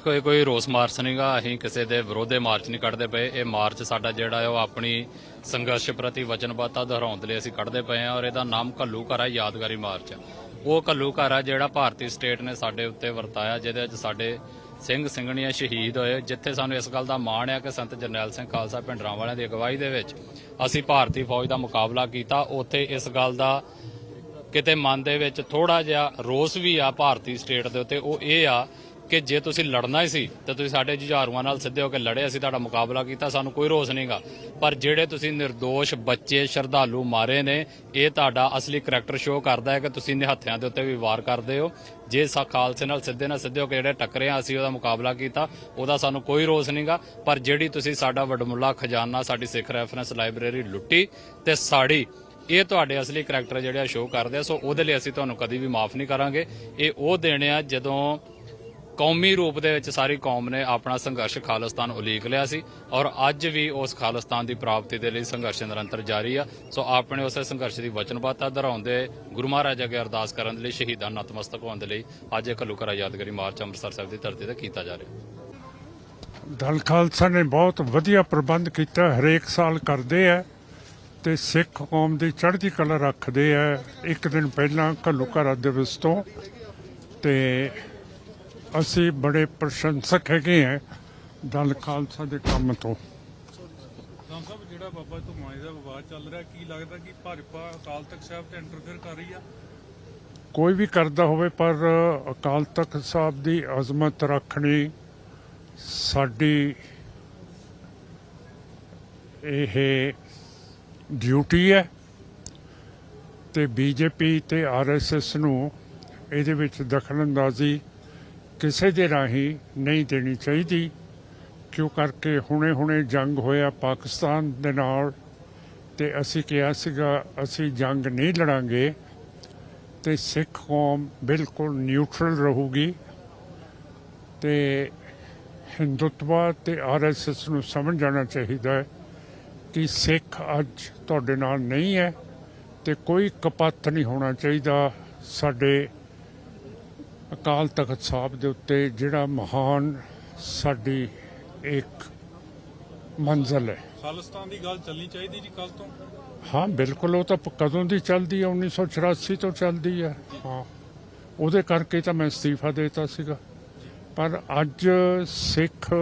ਦੇਖੋ, ਇਹ ਕੋਈ ਰੋਸ ਮਾਰਚ ਨਹੀਂਗਾ ਅਸੀਂ ਕਿਸੇ ਦੇ ਵਿਰੋਧੇ ਮਾਰਚ ਨਹੀਂ ਕੱਢਦੇ ਪਏ। ਇਹ ਮਾਰਚ ਸਾਡਾ ਜਿਹੜਾ ਹੈ, ਉਹ ਆਪਣੀ ਸੰਘਰਸ਼ ਪ੍ਰਤੀ ਵਚਨਬੱਧਤਾ ਦੁਹਰਾਉਣ ਦੇ ਲਈ ਅਸੀਂ ਕੱਢਦੇ ਪਏ ਹਾਂ ਔਰ ਇਹਦਾ ਨਾਮ ਘੱਲੂ ਘਰ ਹੈ ਯਾਦਗਾਰੀ ਮਾਰਚ ਉਹ ਘੱਲੂ ਘਰ ਹੈ ਜਿਹੜਾ ਭਾਰਤੀ ਸਟੇਟ ਨੇ ਸਾਡੇ ਉੱਤੇ ਵਰਤਾਇਆ, ਜਿਹਦੇ ਵਿੱਚ ਸਾਡੇ ਸਿੰਘ ਸਿੰਘਣੀਆਂ ਸ਼ਹੀਦ ਹੋਏ। ਜਿੱਥੇ ਸਾਨੂੰ ਇਸ ਗੱਲ ਦਾ ਮਾਣ ਹੈ ਕਿ ਸੰਤ ਜਰਨੈਲ ਸਿੰਘ ਖਾਲਸਾ ਪਿੰਡਰਾਂ ਵਾਲਿਆਂ ਦੀ ਅਗਵਾਈ ਦੇ ਵਿੱਚ ਅਸੀਂ ਭਾਰਤੀ ਫੌਜ ਦਾ ਮੁਕਾਬਲਾ ਕੀਤਾ। ਉੱਥੇ ਇਸ ਗੱਲ ਦਾ ਕਿਤੇ ਮਨ ਦੇ ਵਿੱਚ ਥੋੜਾ ਜਿਹਾ ਰੋਸ ਵੀ ਆ ਭਾਰਤੀ ਸਟੇਟ ਦੇ ਉੱਤੇ। ਉਹ ਇਹ ਆ ਕਿ ਜੇ ਤੁਸੀਂ ਲੜਨਾ ਹੀ ਸੀ ਤਾਂ ਤੁਸੀਂ ਸਾਡੇ ਜੁਝਾਰੂਆਂ ਨਾਲ ਸਿੱਧੇ ਹੋ ਕੇ ਲੜੇ, ਅਸੀਂ ਤੁਹਾਡਾ ਮੁਕਾਬਲਾ ਕੀਤਾ, ਸਾਨੂੰ ਕੋਈ ਰੋਸ ਨਹੀਂਗਾ ਪਰ ਜਿਹੜੇ ਤੁਸੀਂ નિર્ਦੋਸ਼ ਬੱਚੇ ਸ਼ਰਧਾਲੂ ਮਾਰੇ ਨੇ, ਇਹ ਤੁਹਾਡਾ ਅਸਲੀ ਕਰੈਕਟਰ ਸ਼ੋਅ ਕਰਦਾ ਹੈ ਕਿ ਤੁਸੀਂ ਨਿਹੱਥਿਆਂ ਦੇ ਉੱਤੇ ਵੀ ਵਾਰ ਕਰਦੇ ਹੋ। ਜੇ ਸਾ ਖਾਲਸੇ ਨਾਲ ਸਿੱਧੇ ਨਾਲ ਸਿੱਧੇ ਹੋ ਕੇ ਜਿਹੜੇ ਟੱਕਰੇ ਆ, ਅਸੀਂ ਉਹਦਾ ਮੁਕਾਬਲਾ ਕੀਤਾ, ਉਹਦਾ ਸਾਨੂੰ ਕੋਈ ਰੋਸ ਨਹੀਂਗਾ ਪਰ ਜਿਹੜੀ ਤੁਸੀਂ ਸਾਡਾ ਵਡਮੁੱਲਾ ਖਜ਼ਾਨਾ, ਸਾਡੀ ਸਿੱਖ ਰੈਫਰੈਂਸ ਲਾਇਬ੍ਰੇਰੀ ਲੁੱਟੀ ਤੇ ਸਾੜੀ, ਇਹ ਤੁਹਾਡੇ ਅਸਲੀ ਕਰੈਕਟਰ ਜਿਹੜੇ ਆ ਸ਼ੋਅ ਕਰਦੇ ਆ, ਸੋ ਉਹਦੇ ਲਈ ਅਸੀਂ ਤੁਹਾਨੂੰ ਕਦੀ ਵੀ ਮਾਫ ਨਹੀਂ ਕਰਾਂਗੇ। ਇਹ ਉਹ ਦਿਨ ਆ ਜਦੋਂ ਕੌਮੀ ਰੂਪ ਦੇ ਵਿੱਚ ਸਾਰੀ ਕੌਮ ਨੇ ਆਪਣਾ ਸੰਘਰਸ਼ ਖਾਲਿਸਤਾਨ ਉਲੀਕ ਲਿਆ ਸੀ ਔਰ ਅੱਜ ਵੀ ਉਸ ਖਾਲਿਸਤਾਨ ਦੀ ਪ੍ਰਾਪਤੀ ਦੇ ਲਈ ਸੰਘਰਸ਼ ਨਿਰੰਤਰ ਜਾਰੀ ਆ। ਸੋ ਆਪਣੇ ਉਸੇ ਸੰਘਰਸ਼ ਦੀ ਵਚਨਬੱਧਤਾ ਦੁਹਰਾਉਂਦੇ ਗੁਰੂ ਮਹਾਰਾਜ ਅੱਗੇ ਅਰਦਾਸ ਕਰਨ ਦੇ ਲਈ, ਸ਼ਹੀਦਾਂ ਨਤਮਸਤਕ ਹੋਣ ਦੇ ਲਈ ਅੱਜ ਇਹ ਘੱਲੂਘਰਾ ਯਾਦਗਾਰੀ ਮਾਰਚ ਅੰਮ੍ਰਿਤਸਰ ਸਾਹਿਬ ਦੀ ਧਰਤੀ ਤੇ ਕੀਤਾ ਜਾ ਰਿਹਾ। ਦਲ ਖਾਲਸਾ ਨੇ ਬਹੁਤ ਵਧੀਆ ਪ੍ਰਬੰਧ ਕੀਤਾ, ਹਰੇਕ ਸਾਲ ਕਰਦੇ ਆ ਤੇ ਸਿੱਖ ਕੌਮ ਦੀ ਚੜ੍ਹਦੀ ਕਲਾ ਰੱਖਦੇ ਆ। ਇੱਕ ਦਿਨ ਪਹਿਲਾਂ ਘੱਲੂਘਾਰਾ ਦਿਵਸ ਤੋਂ ਤੇ ਅਸੀਂ ਬੜੇ ਪ੍ਰਸ਼ੰਸਕ ਹੈਗੇ ਆ ਦਲ ਖਾਲਸਾ ਦੇ ਕੰਮ ਤੋਂ। ਰਾਮ ਸਾਹਿਬ ਜਿਹੜਾ ਬਾਬਾ ਧੁਮਾਏ ਦਾ ਵਿਵਾਦ ਚੱਲ ਰਿਹਾ ਕੀ ਲੱਗਦਾ ਕਿ ਭਾਜਪਾ ਅਕਾਲ ਤਖਤ ਸਾਹਿਬ ਤੇ ਇੰਟਰਫੇਅਰ ਕਰ ਰਹੀ ਆ? ਕੋਈ ਵੀ ਕਰਦਾ ਹੋਵੇ ਪਰ ਅਕਾਲ ਤਖਤ ਸਾਹਿਬ ਦੀ ਅਜ਼ਮਤ ਰੱਖਣੀ ਸਾਡੀ ਇਹ ਡਿਊਟੀ ਹੈ ਤੇ ਬੀਜੇਪੀ ਤੇ ਆਰਐਸਐਸ ਨੂੰ ਇਹਦੇ ਵਿੱਚ ਦਖਲਅੰਦਾਜ਼ੀ ਕਿਸੇ ਦੇ ਰਾਹੀਂ ਨਹੀਂ ਦੇਣੀ ਚਾਹੀਦੀ, ਕਿਉਂ ਕਰਕੇ ਹੁਣੇ-ਹੁਣੇ ਜੰਗ ਹੋਇਆ ਪਾਕਿਸਤਾਨ ਦੇ ਨਾਲ ਤੇ ਅਸੀਂ ਕਿਹਾ ਸੀਗਾ, ਅਸੀਂ ਜੰਗ ਨਹੀਂ ਲੜਾਂਗੇ ਤੇ ਸਿੱਖ ਕੌਮ ਬਿਲਕੁਲ ਨਿਊਟਰਲ ਰਹੂਗੀ ਤੇ ਹਿੰਦੁੱਤਵਾ ਤੇ ਆਰਐਸਐਸ ਨੂੰ ਸਮਝ ਜਾਣਾ ਚਾਹੀਦਾ ਹੈ ਕਿ ਸਿੱਖ ਅੱਜ ਤੁਹਾਡੇ ਨਾਲ ਨਹੀਂ ਹੈ ਤੇ ਕੋਈ ਕਪੱਤ ਨਹੀਂ ਹੋਣਾ ਚਾਹੀਦਾ ਸਾਡੇ ਅਕਾਲ ਤਖਤ ਸਾਹਿਬ ਦੇ ਉੱਤੇ ਜਿਹੜਾ ਮਹਾਨ ਸਾਡੀ ਇੱਕ ਮੰਜ਼ਲ ਹੈ। ਖਾਲਿਸਤਾਨ ਦੀ ਗੱਲ ਚੱਲਣੀ ਚਾਹੀਦੀ ਜੀ ਕੱਲ ਤੋਂ? ਹਾਂ ਬਿਲਕੁਲ ਉਹ ਤਾਂ ਕਦੋਂ ਦੀ ਚੱਲਦੀ ਹੈ? 1984 ਤੋਂ ਚੱਲਦੀ ਹੈ। ਹਾਂ। ਉਹਦੇ ਕਰਕੇ ਤਾਂ ਮੈਂ ਅਸਤੀਫਾ ਦੇਤਾ ਸੀਗਾ। ਪਰ ਅੱਜ ਸਿੱਖ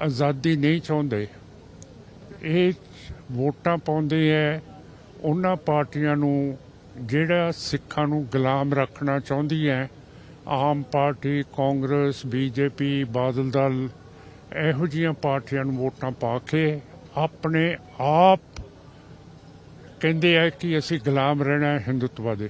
ਆਜ਼ਾਦੀ ਨਹੀਂ ਚਾਹੁੰਦੇ। ਇਹ ਵੋਟਾਂ ਪਾਉਂਦੇ ਐ ਉਹਨਾਂ ਪਾਰਟੀਆਂ ਨੂੰ ਜਿਹੜਾ ਸਿੱਖਾਂ ਨੂੰ ਗੁਲਾਮ ਰੱਖਣਾ ਚਾਹੁੰਦੀ ਹੈ ਆਮ ਪਾਰਟੀ, ਕਾਂਗਰਸ, ਬੀਜੇਪੀ, ਬਾਦਲ ਦਲ ਇਹੋ ਜਿਹੀਆਂ ਪਾਰਟੀਆਂ ਨੂੰ ਵੋਟਾਂ ਪਾ ਕੇ ਆਪਣੇ ਆਪ ਕਹਿੰਦੇ ਆ ਕਿ ਅਸੀਂ ਗੁਲਾਮ ਰਹਿਣਾ ਹੈ ਹਿੰਦੁੱਤਵਾ ਦੇ।